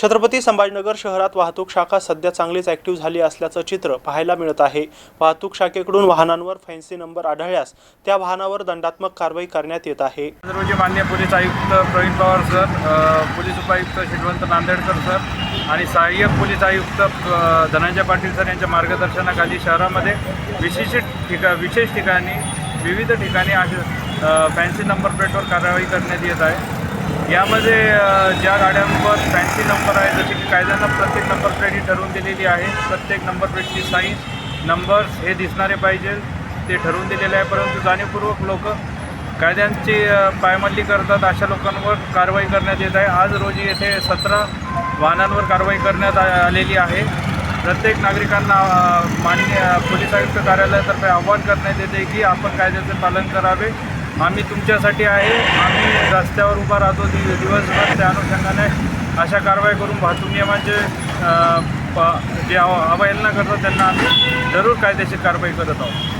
छत्रपती संभाजीनगर शहरात वाहतूक शाखा सध्या चांगलीच ॲक्टिव्ह झाली असल्याचं चित्र पाहायला मिळत आहे. वाहतूक शाखेकडून वाहनांवर फॅन्सी नंबर आढळल्यास त्या वाहनावर दंडात्मक कारवाई करण्यात येत आहे. मान्य पोलीस आयुक्त प्रवीण पवार सर पोलीस उपायुक्त श्रीवंत नांदेडकर सर आणि सहाय्यक पोलीस आयुक्त धनंजय पाटील सर यांच्या मार्गदर्शनाखाली शहरामध्ये विशेष ठिका विशेष ठिकाणी विविध ठिकाणी असे फॅन्सी नंबर प्लेटवर कारवाई करण्यात येत आहे. यामध्ये ज्या गाड्यांवर फॅन्सी नंबर आहे जसे की कायद्यानं प्रत्येक नंबर प्लेट ही ठरवून दिलेली आहे. प्रत्येक नंबर प्लेटची साईज नंबर्स हे दिसणारे पाहिजे ते ठरवून दिलेले आहे. परंतु जाणीवपूर्वक लोक कायद्यांची पायमल्ली करतात अशा लोकांवर कारवाई करण्यात येत आहे. आज रोजी येथे सतरा वाहनांवर कारवाई करण्यात आलेली आहे. प्रत्येक नागरिकांना अ, माननीय पोलीस आयुक्त कार्यालयातर्फे आव्हान करण्यात येते की आपण कायद्याचे पालन करावे. आम्ही तुमच्यासाठी आहे. आम्ही रस्त्यावर उभा राहतो दि दिवसभर. त्या अनुषंगाने अशा कारवाई करून वाहतूक नियमांचे प- जे अवहेलना करतात त्यांना आम्ही जरूर कायदेशीर कारवाई करत आहोत.